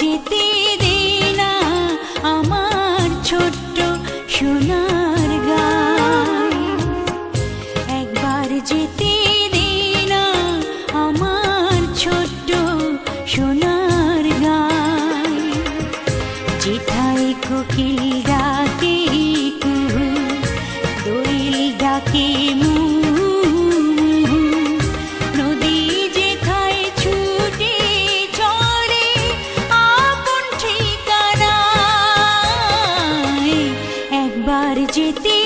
জিতে দিনা আমার ছোট্ট সোনার গান। একবার যেতে দিনা আমার ছোট্ট সোনার গাই যেথায় কোকিল ডাকে কুহু দোল ডাকে মু এবার যেতে